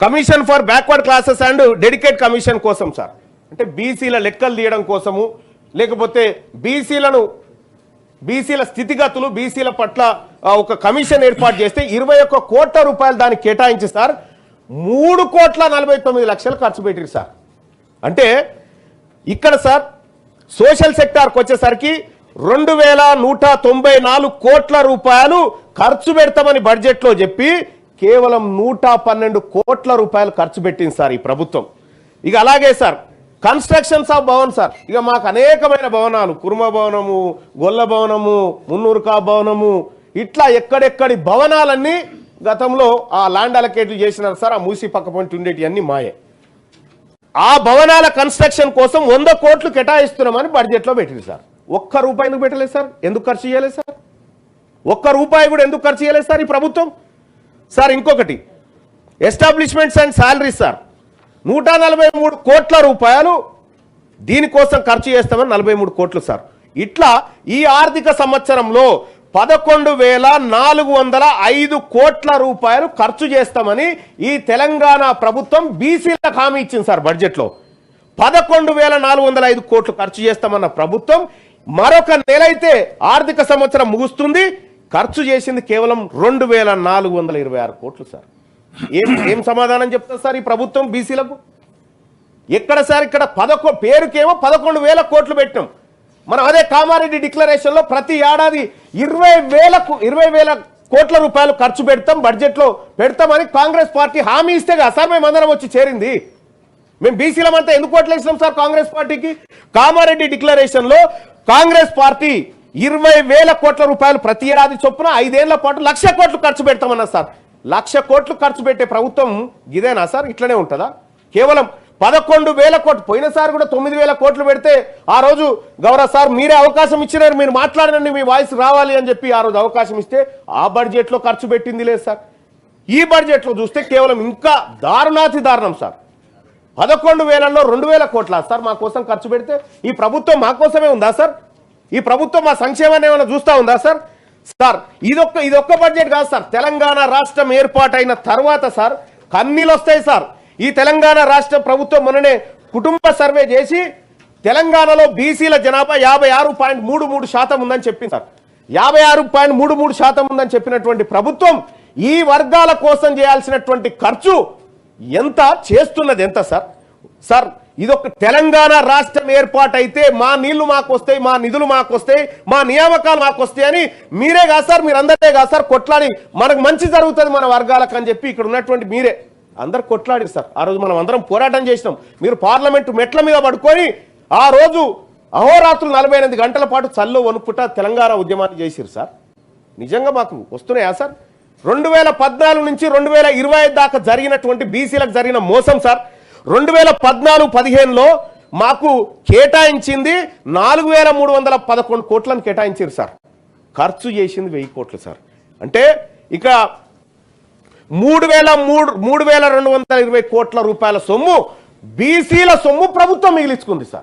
Commission for backward classes and dedicate commission కోసం sir అంటే బీసీల లెక్కలు తీయడం కోసము లేకపోతే బీసీలను బీసీల స్థితిగతులు బీసీల పట్ల ఒక కమిషన్ ఏర్పాటు చేస్తే ఇరవై ఒక్క కోట్ల రూపాయలు దానికి కేటాయించి సార్ మూడు కోట్ల నలభై తొమ్మిది లక్షలు ఖర్చు పెట్టారు సార్ అంటే ఇక్కడ సార్ సోషల్ సెక్టార్కి వచ్చేసరికి రెండు వేల నూట తొంభై నాలుగు కోట్ల రూపాయలు ఖర్చు పెడతామని బడ్జెట్లో చెప్పి కేవలం నూట పన్నెండు కోట్ల రూపాయలు ఖర్చు పెట్టింది సార్ ఈ ప్రభుత్వం. ఇక అలాగే sir constructions of Bhavan sir. ఇక మాకు అనేకమైన భవనాలు కుర్మ భవనము గొల్ల భవనము మున్నూరుకా భవనము ఇట్లా ఎక్కడెక్కడి భవనాలన్నీ గతంలో ఆ ల్యాండ్ అలకేట్లు చేసినారు సార్ ఆ మూసి పక్క పొంటి ఉండేటివన్నీ మాయే. ఆ భవనాల కన్స్ట్రక్షన్ కోసం వంద కోట్లు కేటాయిస్తున్నామని బడ్జెట్లో పెట్టింది సార్. ఒక్క రూపాయి ఎందుకు పెట్టలేదు సార్? ఎందుకు ఖర్చు చేయలేదు సార్? ఒక్క రూపాయి కూడా ఎందుకు ఖర్చు చేయలేదు సార్ ఈ ప్రభుత్వం? సార్ ఇంకొకటి. Establishments and salaries sir. నూట నలభై మూడు కోట్ల రూపాయలు దీనికోసం ఖర్చు చేస్తామని నలభై మూడు కోట్లు సార్. ఇట్లా ఈ ఆర్థిక సంవత్సరంలో పదకొండు వేల నాలుగు వందల ఐదు కోట్ల రూపాయలు ఖర్చు చేస్తామని ఈ తెలంగాణ ప్రభుత్వం బీసీలకు హామీ ఇచ్చింది సార్ బడ్జెట్లో. పదకొండు వేల నాలుగు వందల ఐదు కోట్లు ఖర్చు చేస్తామన్న ప్రభుత్వం మరొక నెల అయితే ఆర్థిక సంవత్సరం ముగుస్తుంది. ఖర్చు చేసింది కేవలం రెండు వేల నాలుగు వందల ఇరవై ఆరు కోట్లు సార్. ఏం ఏం సమాధానం చెప్తారు సార్ ఈ ప్రభుత్వం బీసీలకు? ఎక్కడ సార్ ఇక్కడ పదకొ పేరుకేమో పదకొండు వేల కోట్లు పెట్టినాం. మనం అదే కామారెడ్డి డిక్లరేషన్లో ప్రతి ఏడాది ఇరవై వేలకు ఇరవై వేల కోట్ల రూపాయలు ఖర్చు పెడతాం బడ్జెట్లో పెడతామని కాంగ్రెస్ పార్టీ హామీ ఇస్తే కదా సార్ మేము అందరం వచ్చి చేరింది. మేము బీసీలమంతా ఎందుకు ఓట్లేసినాం సార్ కాంగ్రెస్ పార్టీకి? కామారెడ్డి డిక్లరేషన్లో కాంగ్రెస్ పార్టీ ఇరవై వేల కోట్ల రూపాయలు ప్రతి ఏడాది చొప్పున ఐదేళ్ళ పాటు లక్ష కోట్లు ఖర్చు పెడతామన్నా సార్. లక్ష కోట్లు ఖర్చు పెట్టే ప్రభుత్వం ఇదేనా సార్? ఇట్లనే ఉంటుందా? కేవలం పదకొండు వేల కోట్లు పోయినసారి కూడా తొమ్మిది వేల కోట్లు పెడితే ఆ రోజు గౌరవ సార్ మీరే అవకాశం ఇచ్చినారు మీరు మాట్లాడనండి మీ వాయిస్ రావాలి అని చెప్పి ఆ రోజు అవకాశం ఇస్తే ఆ బడ్జెట్లో ఖర్చు పెట్టింది లేదు సార్. ఈ బడ్జెట్లో చూస్తే కేవలం ఇంకా దారుణాతి దారుణం సార్. పదకొండు వేలలో రెండు వేల కోట్ల సార్ మా కోసం ఖర్చు పెడితే? ఈ ప్రభుత్వం మా కోసమే ఉందా సార్? ఈ ప్రభుత్వం మా సంక్షేమాన్ని ఏమైనా చూస్తా ఉందా సార్? సార్ ఇదొక్క ఇదొక్క బడ్జెట్ కాదు సార్. తెలంగాణ రాష్ట్రం ఏర్పాటైన తర్వాత సార్ కన్నీళ్ళు వస్తాయి సార్. ఈ తెలంగాణ రాష్ట్ర ప్రభుత్వం మొన్ననే కుటుంబ సర్వే చేసి తెలంగాణలో బీసీల జనాభా యాభై ఆరు పాయింట్ మూడు మూడు శాతం ఉందని చెప్పింది సార్. యాభై ఆరు పాయింట్ మూడు మూడు శాతం ఉందని చెప్పినటువంటి ప్రభుత్వం ఈ వర్గాల కోసం చేయాల్సినటువంటి ఖర్చు ఎంత? చేస్తున్నది ఎంత సార్? సార్ ఇదొక తెలంగాణ రాష్ట్రం ఏర్పాటైతే మా నీళ్ళు మాకు వస్తాయి మా నిధులు మాకు వస్తాయి మా నియామకాలు మాకు వస్తాయి అని మీరే కాదు సార్ మీరు అందరే కాదు సార్ కొట్లాడి మనకు మంచి జరుగుతుంది మన వర్గాలకు అని చెప్పి ఇక్కడ ఉన్నటువంటి మీరే. అందరు కొట్లాడి సార్. ఆ రోజు మనం అందరం పోరాటం చేసినాం. మీరు పార్లమెంటు మెట్ల మీద పడుకొని ఆ రోజు అహోరాత్రులు నలభై ఎనిమిది గంటల పాటు చల్లు వణుకుట తెలంగాణ ఉద్యమాన్ని చేసిరు సార్. నిజంగా మాకు వస్తున్నాయా సార్? రెండు వేల పద్నాలుగు నుంచి రెండు వేల ఇరవై ఐదు దాకా జరిగినటువంటి బీసీలకు జరిగిన మోసం సార్. రెండు వేల పద్నాలుగు పదిహేనులో మాకు కేటాయించింది నాలుగు వేల మూడు వందల పదకొండు కోట్లను కేటాయించారు సార్. ఖర్చు చేసింది వెయ్యి కోట్లు సార్. అంటే ఇక మూడు వేల మూడు మూడు వేల రెండు వందల ఇరవై కోట్ల రూపాయల సొమ్ము బీసీల సొమ్ము ప్రభుత్వం మిగిలించుకుంది సార్.